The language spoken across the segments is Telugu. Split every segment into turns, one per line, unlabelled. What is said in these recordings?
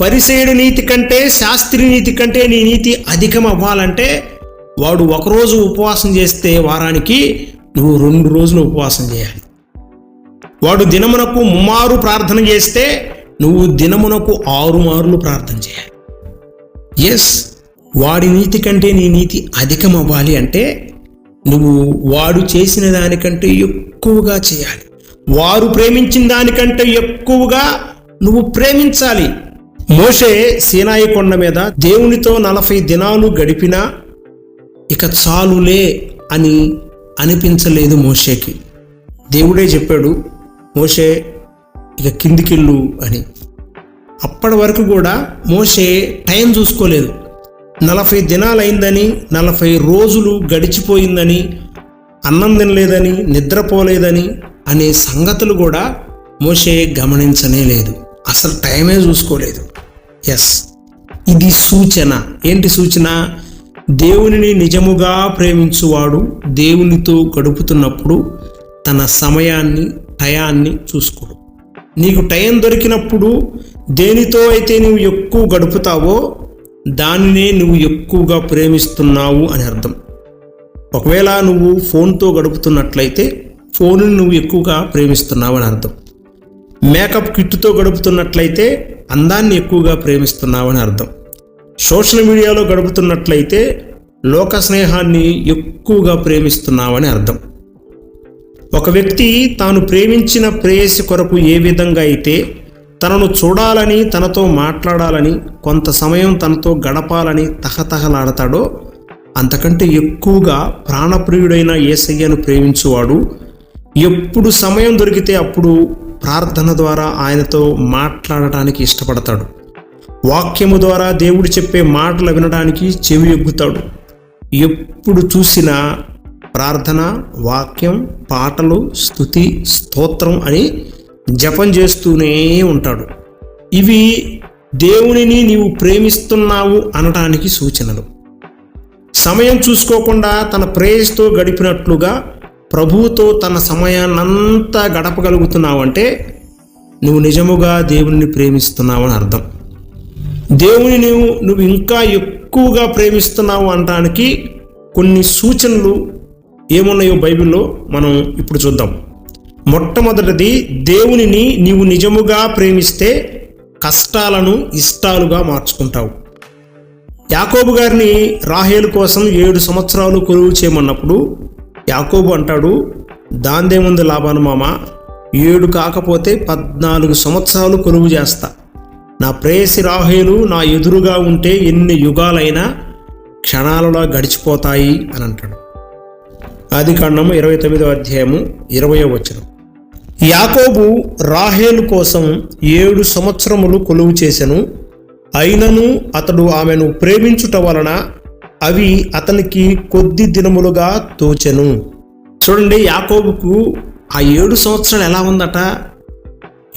పరిసేయుడి నీతి కంటే శాస్త్రి నీతి కంటే నీ నీతి అధికం అవ్వాలంటే వాడు ఒకరోజు ఉపవాసం చేస్తే వారానికి నువ్వు రెండు రోజులు ఉపవాసం చేయాలి. వాడు దినమునకు ముమ్మారు ప్రార్థన చేస్తే నువ్వు దినమునకు ఆరు మార్లు ప్రార్థన చేయాలి. ఎస్ వాడి నీతి కంటే నీ నీతి అధికం అవ్వాలి అంటే నువ్వు వాడు చేసిన దానికంటే ఎక్కువగా చేయాలి. వారు ప్రేమించిన దానికంటే ఎక్కువగా నువ్వు ప్రేమించాలి. మోషే సీనాయి కొండ మీద దేవునితో నలభై దినాలు గడిపినా ఇక చాలులే అని అనిపించలేదు మోషేకి. దేవుడే చెప్పాడు మోషే ఇక కిందికెళ్ళు అని. అప్పటి వరకు కూడా మోషే టైం చూసుకోలేదు. నలభై దినాలైందని నలభై రోజులు గడిచిపోయిందని అన్నం తినలేదని నిద్రపోలేదని అనే సంగతులు కూడా మోషే గమనించనే లేదు. అసలు టైమే చూసుకోలేదు. ఎస్ ఇది సూచన. ఏంటి సూచన? దేవునిని నిజముగా ప్రేమించువాడు దేవునితో గడుపుతున్నప్పుడు తన సమయాన్ని టయాన్ని చూసుకోడు. నీకు టైం దొరికినప్పుడు దేనితో అయితే నువ్వు ఎక్కువ గడుపుతావో దానినే నువ్వు ఎక్కువగా ప్రేమిస్తున్నావు అని అర్థం. ఒకవేళ నువ్వు ఫోన్తో గడుపుతున్నట్లయితే ఫోన్ని నువ్వు ఎక్కువగా ప్రేమిస్తున్నావు అని అర్థం. మేకప్ కిట్తో గడుపుతున్నట్లయితే అందాన్ని ఎక్కువగా ప్రేమిస్తున్నావు అని అర్థం. సోషల్ మీడియాలో గడుపుతున్నట్లయితే లోక స్నేహాన్ని ఎక్కువగా ప్రేమిస్తున్నావని అర్థం. ఒక వ్యక్తి తాను ప్రేమించిన ప్రేయసి కొరకు ఏ విధంగా అయితే తనను చూడాలని తనతో మాట్లాడాలని కొంత సమయం తనతో గడపాలని తహతహలాడతాడో అంతకంటే ఎక్కువగా ప్రాణప్రియుడైన ఏసయ్యను ప్రేమించువాడు ఎప్పుడు సమయం దొరికితే అప్పుడు ప్రార్థన ద్వారా ఆయనతో మాట్లాడటానికి ఇష్టపడతాడు. వాక్యము ద్వారా దేవుడు చెప్పే మాటలు వినడానికి చెవి ఎగ్గుతాడు. ఎప్పుడు చూసినా ప్రార్థన వాక్యం పాటలు స్థుతి స్తోత్రం అని జపం చేస్తూనే ఉంటాడు. ఇవి దేవునిని నీవు ప్రేమిస్తున్నావు అనటానికి సూచనలు. సమయం చూసుకోకుండా తన ప్రేయస్తో గడిపినట్లుగా ప్రభువుతో తన సమయాన్నంతా గడపగలుగుతున్నావంటే నువ్వు నిజముగా దేవుని ప్రేమిస్తున్నావు అని అర్థం. దేవుని నువ్వు నువ్వు ఇంకా ఎక్కువగా ప్రేమిస్తున్నావు అనడానికి కొన్ని సూచనలు ఏమున్నాయో బైబిల్లో మనం ఇప్పుడు చూద్దాం. మొట్టమొదటిది దేవునిని నీవు నిజముగా ప్రేమిస్తే కష్టాలను ఇష్టాలుగా మార్చుకుంటావు. యాకోబు గారిని రాహేలు కోసం ఏడు సంవత్సరాలు కొలువు చేయమన్నప్పుడు యాకోబు అంటాడు దాందేముంది లాభాను మామ? ఏడు కాకపోతే పద్నాలుగు సంవత్సరాలు కొలువు చేస్తా. నా ప్రేయసి రాహేలు నా ఎదురుగా ఉంటే ఎన్ని యుగాలైనా క్షణాలలో గడిచిపోతాయి అని అంటాడు. ఆది కాండము ఇరవై తొమ్మిదో అధ్యాయము ఇరవయో వచనం. యాకోబు రాహేలు కోసం ఏడు సంవత్సరములు కొలువు చేసెను. అయినను అతడు ఆమెను ప్రేమించుట వలన అవి అతనికి కొద్ది దినములుగా తోచెను. చూడండి యాకోబుకు ఆ ఏడు సంవత్సరాలు ఎలా ఉందట?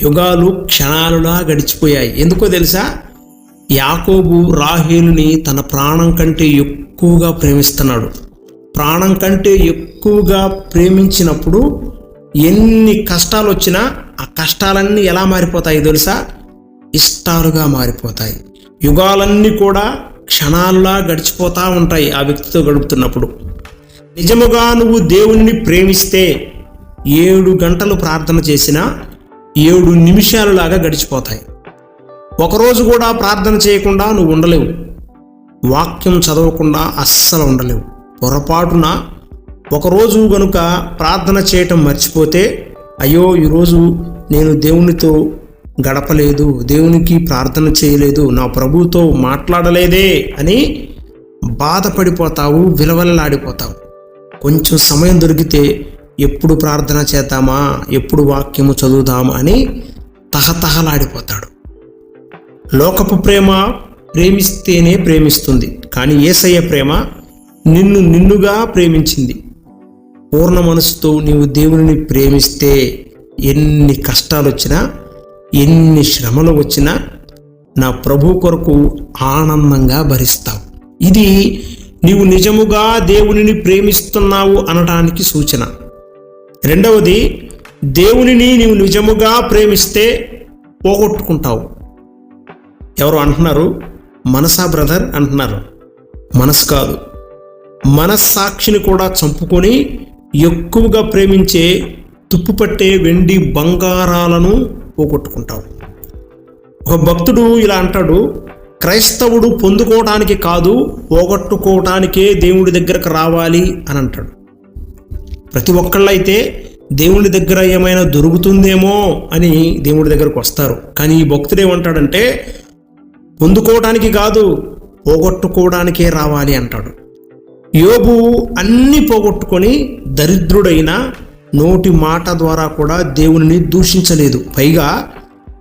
యుగాలు క్షణాలులా గడిచిపోయాయి. ఎందుకో తెలుసా? యాకోబు రాహేలుని తన ప్రాణం కంటే ఎక్కువగా ప్రేమిస్తున్నాడు. ప్రాణం కంటే ఎక్కువగా ప్రేమించినప్పుడు ఎన్ని కష్టాలు వచ్చినా ఆ కష్టాలన్నీ ఎలా మారిపోతాయి తెలుసా? ఇష్టాలుగా మారిపోతాయి. యుగాలన్నీ కూడా క్షణాలులా గడిచిపోతూ ఉంటాయి ఆ వ్యక్తితో గడుపుతున్నప్పుడు. నిజముగా నువ్వు దేవుణ్ణి ప్రేమిస్తే ఏడు గంటలు ప్రార్థన చేసినా ఏడు నిమిషాలులాగా గడిచిపోతాయి. ఒకరోజు కూడా ప్రార్థన చేయకుండా నువ్వు ఉండలేవు. వాక్యం చదవకుండా అస్సలు ఉండలేవు. పొరపాటున ఒకరోజు గనుక ప్రార్థన చేయటం మర్చిపోతే అయ్యో ఈరోజు నేను దేవునితో గడపలేదు దేవునికి ప్రార్థన చేయలేదు నా ప్రభువుతో మాట్లాడలేదే అని బాధపడిపోతావు విలవలలాడిపోతావు. కొంచెం సమయం దొరికితే ఎప్పుడు ప్రార్థన చేద్దామా ఎప్పుడు వాక్యము చదువుదామా అని తహతహలాడిపోతాడు. లోకపు ప్రేమ ప్రేమిస్తేనే ప్రేమిస్తుంది కానీ ఏసయ్య ప్రేమ నిన్ను నిన్నుగా ప్రేమించింది. పూర్ణ మనసుతో నీవు దేవుని ప్రేమిస్తే ఎన్ని కష్టాలు వచ్చినా ఎన్ని శ్రమలు వచ్చినా నా ప్రభు కొరకు ఆనందంగా భరిస్తావు. ఇది నీవు నిజముగా దేవునిని ప్రేమిస్తున్నావు అనడానికి సూచన. రెండవది దేవునిని నీవు నిజముగా ప్రేమిస్తే పోగొట్టుకుంటావు. ఎవరు అంటున్నారు? మనసా బ్రదర్ అంటున్నారు. మనసు కాదు. మనస్సాక్షిని కూడా చంపుకొని ఎక్కువగా ప్రేమించే తుప్పుపట్టే వెండి బంగారాలను పోగొట్టుకుంటావు ఒక భక్తుడు ఇలా అంటాడు క్రైస్తవుడు పొందుకోవడానికి కాదు పోగొట్టుకోవటానికే దేవుడి దగ్గరకు రావాలి అని అంటాడు. ప్రతి ఒక్కళ్ళైతే దేవుడి దగ్గర ఏమైనా దొరుకుతుందేమో అని దేవుడి దగ్గరకు వస్తారు. కానీ ఈ భక్తుడు ఏమంటాడంటే పొందుకోవడానికి కాదు పోగొట్టుకోవడానికే రావాలి అంటాడు. యోబు అన్నీ పోగొట్టుకొని దరిద్రుడైన నోటి మాట ద్వారా కూడా దేవుని దూషించలేదు. పైగా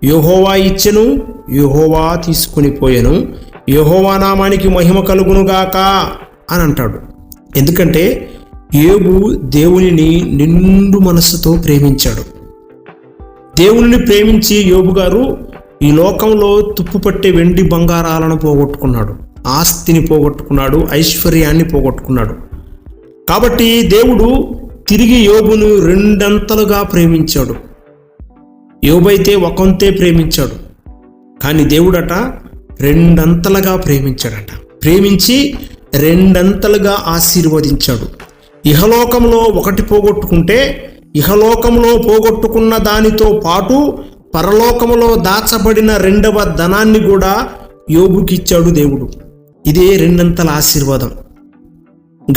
యహోవా ఇచ్చెను యహోవా తీసుకుని పోయెను యహోవా నామానికి మహిమ కలుగునుగాక అని అంటాడు. ఎందుకంటే ఏబు దేవునిని నిండు మనస్సుతో ప్రేమించాడు. దేవుని ప్రేమించి యోబు గారు ఈ లోకంలో తుప్పుపట్టే వెండి బంగారాలను పోగొట్టుకున్నాడు. ఆస్తిని పోగొట్టుకున్నాడు ఐశ్వర్యాన్ని పోగొట్టుకున్నాడు. కాబట్టి దేవుడు తిరిగి యోబును రెండంతలుగా ప్రేమించాడు. యోబైతే ఒకంతే ప్రేమించాడు. కానీ దేవుడట రెండంతలుగా ప్రేమించాడట. ప్రేమించి రెండంతలుగా ఆశీర్వదించాడు. ఇహలోకంలో ఒకటి పోగొట్టుకుంటే ఇహలోకంలో పోగొట్టుకున్న దానితో పాటు పరలోకములో దాచబడిన రెండవ ధనాన్ని కూడా యోబుకిచ్చాడు దేవుడు. ఇదే రెండంతల ఆశీర్వాదం.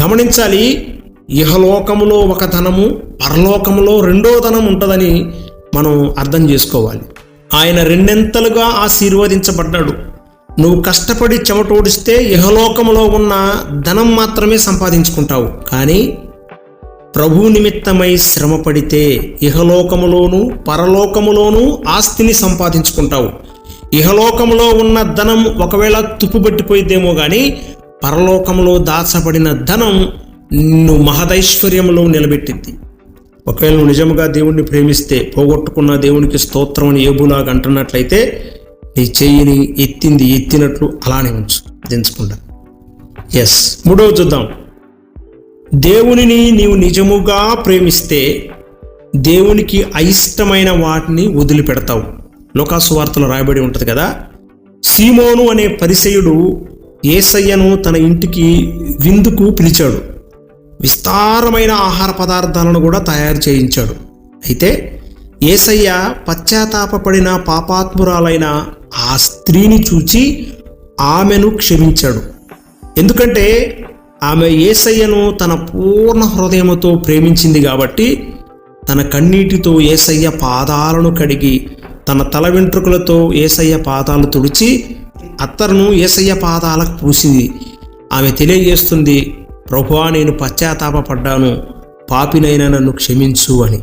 గమనించాలి ఇహలోకములో ఒక ధనము పరలోకములో రెండో ధనం ఉంటుందని మనం అర్థం చేసుకోవాలి. ఆయన రెండెంతలుగా ఆశీర్వదించబడ్డాడు. నువ్వు కష్టపడి చెమటోడిస్తే ఇహలోకములో ఉన్న ధనం మాత్రమే సంపాదించుకుంటావు. కానీ ప్రభు నిమిత్తమై శ్రమపడితే ఇహలోకములోను పరలోకములోను ఆస్తిని సంపాదించుకుంటావు. ఇహలోకములో ఉన్న ధనం ఒకవేళ తుప్పుబట్టిపోయిద్దేమో కానీ పరలోకములో దాచబడిన ధనం నిన్ను మహదైశ్వర్యంలో నిలబెట్టింది. ఒకవేళ నువ్వు నిజముగా దేవుణ్ణి ప్రేమిస్తే పోగొట్టుకున్న దేవునికి స్తోత్రం అని ఏబులాగా అంటున్నట్లయితే నీ చెయ్యిని ఎత్తింది ఎత్తినట్లు అలానే ఉంచు. దించకుండా. ఎస్ మూడవ చూద్దాం. దేవునిని నీవు నిజముగా ప్రేమిస్తే దేవునికి అయిష్టమైన వాటిని వదిలిపెడతావు. లోకాసు వార్తలో రాయబడి ఉంటుంది కదా? సీమోను అనే పరిసయుడు ఏసయ్యను తన ఇంటికి విందుకు పిలిచాడు. విస్తారమైన ఆహార పదార్థాలను కూడా తయారు చేయించాడు. అయితే ఏసయ్య పశ్చాత్తాపడిన పాపాత్మురాలైన ఆ స్త్రీని చూచి ఆమెను క్షమించాడు. ఎందుకంటే ఆమె ఏసయ్యను తన పూర్ణ హృదయముతో ప్రేమించింది కాబట్టి తన కన్నీటితో ఏసయ్య పాదాలను కడిగి తన తల వెంట్రుకలతో ఏసయ్య పాదాలు తుడిచి అత్తరును ఏసయ్య పాదాలకు పూసింది. ఆమె తెలియజేస్తుంది ప్రభువా నేను పశ్చాత్తాపడ్డాను పాపినైనా నన్ను క్షమించు అని.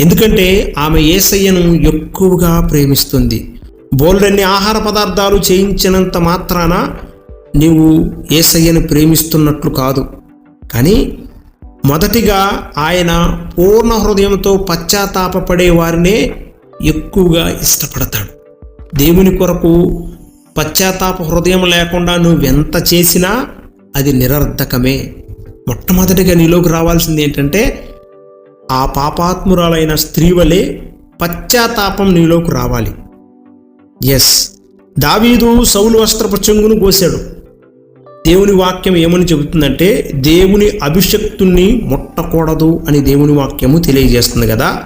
ఎందుకంటే ఆమె ఏసయ్యను ఎక్కువగా ప్రేమిస్తుంది. బోల్డన్ని ఆహార పదార్థాలు చేయించినంత మాత్రాన నీవు ఏసయ్యను ప్రేమిస్తున్నట్లు కాదు. కానీ మొదటిగా ఆయన పూర్ణ హృదయంతో పశ్చాత్తాపడే వారినే ఎక్కువగా ఇష్టపడతాడు. దేవుని కొరకు పశ్చాత్తాప హృదయం లేకుండా నువ్వెంత చేసినా అది నిరర్ధకమే మొట్టమొదటిగా నీలోకి రావాల్సింది ఏంటంటే ఆ పాపాత్మురాలైన స్త్రీ వలె పశ్చాత్తాపం నీలోకి రావాలి. ఎస్ దావీదు సౌలు వస్త్రపు చెంగును కోశాడు. దేవుని వాక్యం ఏమని చెబుతుందంటే దేవుని అభిషక్తుణ్ణి ముట్టకూడదు అని దేవుని వాక్యము తెలియజేస్తుంది కదా.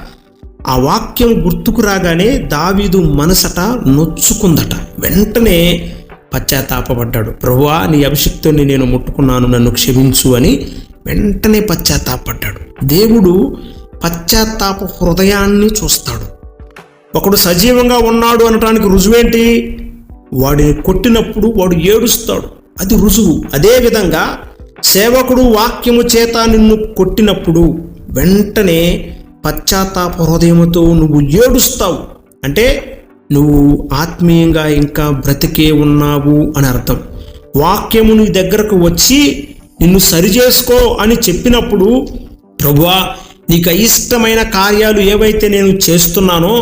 ఆ వాక్యం గుర్తుకు రాగానే దావీదు మనసట నొచ్చుకుందట. వెంటనే పశ్చాత్తాపడ్డాడు ప్రభువా నీ అభిషక్తుని నేను ముట్టుకున్నాను నన్ను క్షమించు అని వెంటనే పశ్చాత్తాపడ్డాడు దేవుడు పశ్చాత్తాప హృదయాన్ని చూస్తాడు. ఒకడు సజీవంగా ఉన్నాడు అనటానికి రుజువేంటి? వాడిని కొట్టినప్పుడు వాడు ఏడుస్తాడు. అది రుజువు. అదేవిధంగా సేవకుడు వాక్యము చేత నిన్ను కొట్టినప్పుడు వెంటనే పశ్చాత్తాప హృదయముతో నువ్వు ఏడుస్తావు. అంటే నువ్వు ఆత్మీయంగా ఇంకా బ్రతికే ఉన్నావు అని అర్థం. వాక్యము నీ దగ్గరకు వచ్చి నిన్ను సరిచేసుకో అని చెప్పినప్పుడు ప్రభువా నీకు అయిష్టమైన కార్యాలు ఏవైతే నేను చేస్తున్నానో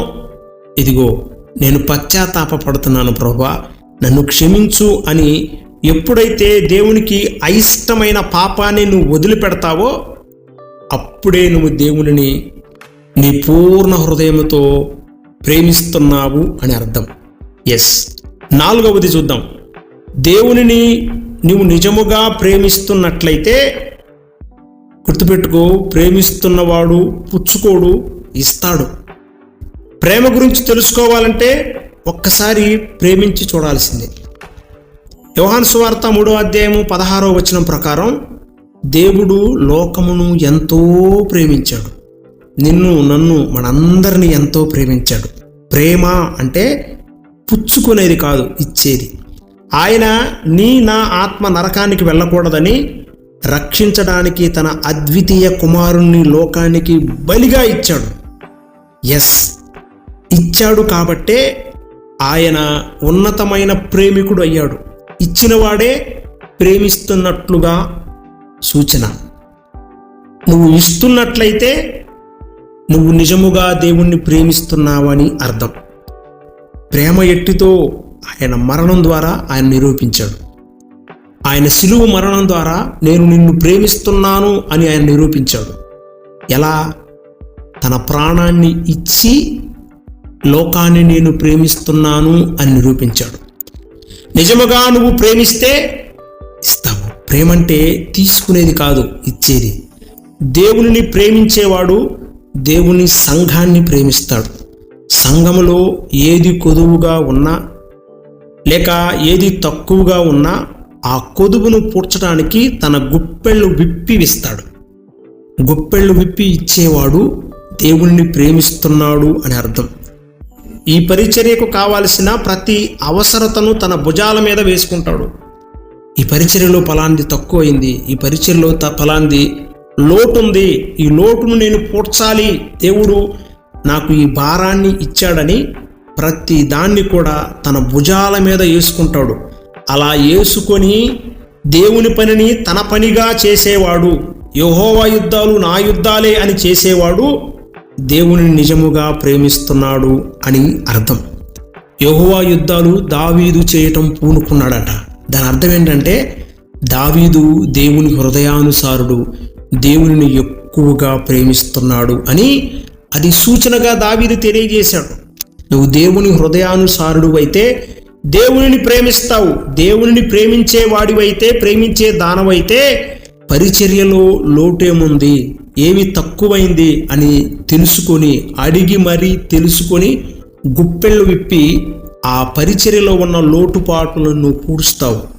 ఇదిగో నేను పశ్చాత్తాపడుతున్నాను ప్రభా నన్ను క్షమించు అని ఎప్పుడైతే దేవునికి అయిష్టమైన పాపాన్ని నువ్వు వదిలిపెడతావో అప్పుడే నువ్వు దేవునిని నీ పూర్ణ హృదయంతో ప్రేమిస్తున్నావు అని అర్థం. ఎస్ నాలుగవది చూద్దాం. దేవునిని నువ్వు నిజముగా ప్రేమిస్తున్నట్లయితే గుర్తుపెట్టుకో ప్రేమిస్తున్నవాడు పుచ్చుకోడు ఇస్తాడు. ప్రేమ గురించి తెలుసుకోవాలంటే ఒక్కసారి ప్రేమించి చూడాల్సిందే. యోహాన్ సువార్త మూడో అధ్యాయము పదహారో వచనం ప్రకారం దేవుడు లోకమును ఎంతో ప్రేమించాడు. నిన్ను నన్ను మనందరినీ ఎంతో ప్రేమించాడు. ప్రేమ అంటే పుచ్చుకునేది కాదు ఇచ్చేది. ఆయన నీ నా ఆత్మ నరకానికి వెళ్ళకూడదని రక్షించడానికి తన అద్వితీయ కుమారుణ్ణి లోకానికి బలిగా ఇచ్చాడు. ఎస్ ఇచ్చాడు కాబట్టే ఆయన ఉన్నతమైన ప్రేమికుడు అయ్యాడు. ఇచ్చినవాడే ప్రేమిస్తున్నట్లుగా సూచన. నువ్వు ఇస్తున్నట్లయితే నువ్వు నిజముగా దేవుణ్ణి ప్రేమిస్తున్నావని అర్థం. ప్రేమ ఎట్టితో ఆయన మరణం ద్వారా ఆయన నిరూపించాడు. ఆయన సిలువు మరణం ద్వారా నేను నిన్ను ప్రేమిస్తున్నాను అని ఆయన నిరూపించాడు. ఎలా? తన ప్రాణాన్ని ఇచ్చి లోకాన్ని నేను ప్రేమిస్తున్నాను అని నిరూపించాడు. నిజముగా నువ్వు ప్రేమిస్తే ఇస్తావు. ప్రేమంటే తీసుకునేది కాదు ఇచ్చేది. దేవుని ప్రేమించేవాడు దేవుని సంఘాన్ని ప్రేమిస్తాడు. సంఘములో ఏది కొదువుగా ఉన్నా లేక ఏది తక్కువగా ఉన్నా ఆ కొదువును పూడ్చడానికి తన గుప్పెళ్ళు విప్పి ఇస్తాడు గుప్పెళ్ళు విప్పి ఇచ్చేవాడు దేవుణ్ణి ప్రేమిస్తున్నాడు అని అర్థం. ఈ పరిచర్యకు కావలసిన ప్రతి అవసరతను తన భుజాల మీద వేసుకుంటాడు. ఈ పరిచర్యలో ఫలాంది తక్కువైంది ఈ పరిచర్యలో త ఫలాంది లోటు ఉంది ఈ లోటును నేను పూడ్చాలి. దేవుడు నాకు ఈ భారాన్ని ఇచ్చాడని ప్రతి దాన్ని కూడా తన భుజాల మీద వేసుకుంటాడు. అలా వేసుకొని దేవుని పనిని తన పనిగా చేసేవాడు. యహోవా యుద్ధాలు నా యుద్ధాలే అని చేసేవాడు. దేవుని నిజముగా ప్రేమిస్తున్నాడు అని అర్థం. యహోవా యుద్ధాలు దావీదు చేయటం పూనుకున్నాడట. దాని అర్థం ఏంటంటే దావీదు దేవుని హృదయానుసారుడు దేవునిని ఎక్కువగా ప్రేమిస్తున్నాడు అని అది సూచనగా దావీదు తెలియజేశాడు. నువ్వు దేవుని హృదయానుసారుడు అయితే దేవునిని ప్రేమిస్తావు దేవునిని ప్రేమించే వాడివైతే ప్రేమించే దానవైతే పరిచర్యలో లోటేముంది ఏమి తక్కువైంది అని తెలుసుకొని అడిగి మరీ తెలుసుకొని గుప్పెళ్ళు విప్పి ఆ పరిచర్యలో ఉన్న లోటుపాట్లను నువ్వు పూడుస్తావు.